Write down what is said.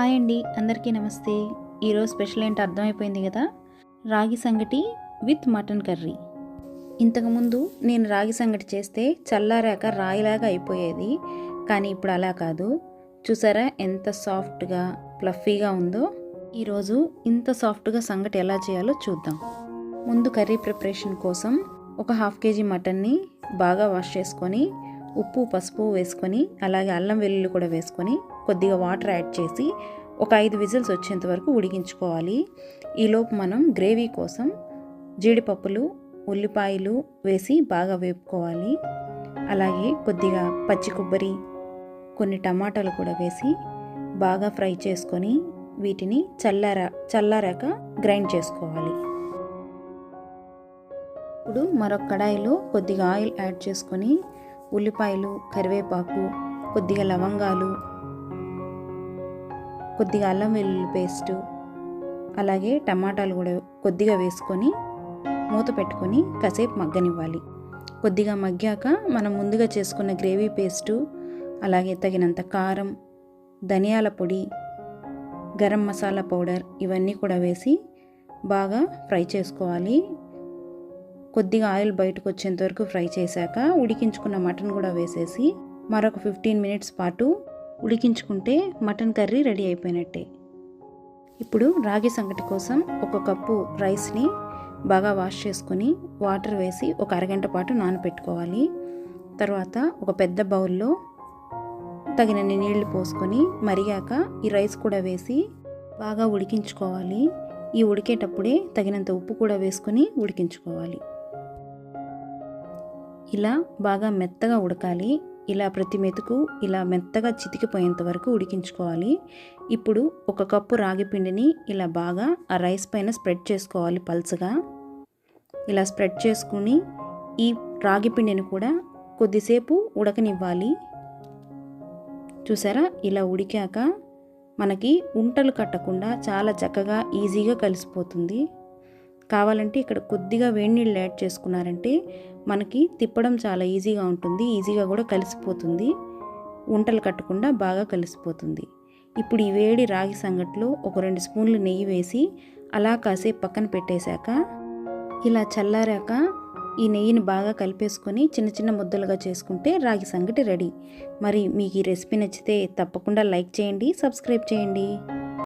Hi అండి అందరికీ నమస్తే. ఈరోజు స్పెషల్ ఏంటి అర్థమైపోయింది కదా? రాగి సంగటి విత్ మటన్ కర్రీ. ఇంతకుముందు నేను రాగి సంగటి చేస్తే చల్లారాక రాయిలాగా అయిపోయేది కానీ ఇప్పుడు అలా కాదు. చూసారా ఎంత సాఫ్ట్గా ఫ్లఫీగా ఉందో? ఈరోజు ఇంత సాఫ్ట్గా సంగటి ఎలా చేయాలో చూద్దాం. ముందు కర్రీ ప్రిపరేషన్ కోసం ఒక హాఫ్ కేజీ మటన్ని బాగా వాష్ చేసుకొని ఉప్పు పసుపు వేసుకొని అలాగే అల్లం వెల్లుల్లి కూడా వేసుకొని కొద్దిగా వాటర్ యాడ్ చేసి ఒక ఐదు విజిల్స్ వచ్చేంత వరకు ఉడికించుకోవాలి. ఈలోపు మనం గ్రేవీ కోసం జీడిపప్పులు ఉల్లిపాయలు వేసి బాగా వేపుకోవాలి. అలాగే కొద్దిగా పచ్చి కొబ్బరి కొన్ని టమాటాలు కూడా వేసి బాగా ఫ్రై చేసుకొని వీటిని చల్లార చల్లారాక గ్రైండ్ చేసుకోవాలి. ఇప్పుడు మరొక కడాయిలో కొద్దిగా ఆయిల్ యాడ్ చేసుకొని ఉల్లిపాయలు కరివేపాకు కొద్దిగా లవంగాలు కొద్దిగా అల్లం వెల్లుల్లి పేస్టు అలాగే టమాటాలు కూడా కొద్దిగా వేసుకొని మూత పెట్టుకొని కాసేపు మగ్గనివ్వాలి. కొద్దిగా మగ్గాక మనం ముందుగా చేసుకున్న గ్రేవీ పేస్టు అలాగే తగినంత కారం ధనియాల పొడి గరం మసాలా పౌడర్ ఇవన్నీ కూడా వేసి బాగా ఫ్రై చేసుకోవాలి. కొద్దిగా ఆయిల్ బయటకు వచ్చేంత వరకు ఫ్రై చేశాక ఉడికించుకున్న మటన్ కూడా వేసేసి మరొక ఫిఫ్టీన్ మినిట్స్ పాటు ఉడికించుకుంటే మటన్ కర్రీ రెడీ అయిపోయినట్టే. ఇప్పుడు రాగి సంగటి కోసం ఒక కప్పు రైస్ని బాగా వాష్ చేసుకొని వాటర్ వేసి ఒక అరగంట పాటు నానబెట్టుకోవాలి తర్వాత ఒక పెద్ద బౌల్లో తగినన్ని నీళ్ళు పోసుకొని మరిగాక ఈ రైస్ కూడా వేసి బాగా ఉడికించుకోవాలి. ఈ ఉడికేటప్పుడే తగినంత ఉప్పు కూడా వేసుకొని ఉడికించుకోవాలి. ఇలా బాగా మెత్తగా ఉడకాలి. ఇలా ప్రతి మెతుకు ఇలా మెత్తగా చితికిపోయేంత వరకు ఉడికించుకోవాలి. ఇప్పుడు ఒక కప్పు రాగి పిండిని ఇలా బాగా ఆ రైస్ పైన స్ప్రెడ్ చేసుకోవాలి పల్చగా. ఇలా స్ప్రెడ్ చేసుకుని ఈ రాగి పిండిని కూడా కొద్దిసేపు ఉడకనివ్వాలి. చూసారా? ఇలా ఉడికాక మనకి ఉంటలు కట్టకుండా చాలా చక్కగా ఈజీగా కలిసిపోతుంది. కావాలంటే ఇక్కడ కొద్దిగా వేడి నీళ్ళు యాడ్ చేసుకున్నారంటే మనకి తిప్పడం చాలా ఈజీగా ఉంటుంది ఈజీగా కూడా కలిసిపోతుంది. ఉంటలు కట్టకుండా బాగా కలిసిపోతుంది. ఇప్పుడు ఈ వేడి రాగి సంగట్లో ఒక రెండు స్పూన్లు నెయ్యి వేసి అలా కాసేపు పక్కన పెట్టేశాక ఇలా చల్లారాక ఈ నెయ్యిని బాగా కలిపేసుకొని చిన్న చిన్న ముద్దలుగా చేసుకుంటే రాగి సంగటి రెడీ. మరి మీకు ఈ రెసిపీ నచ్చితే తప్పకుండా లైక్ చేయండి సబ్స్క్రైబ్ చేయండి.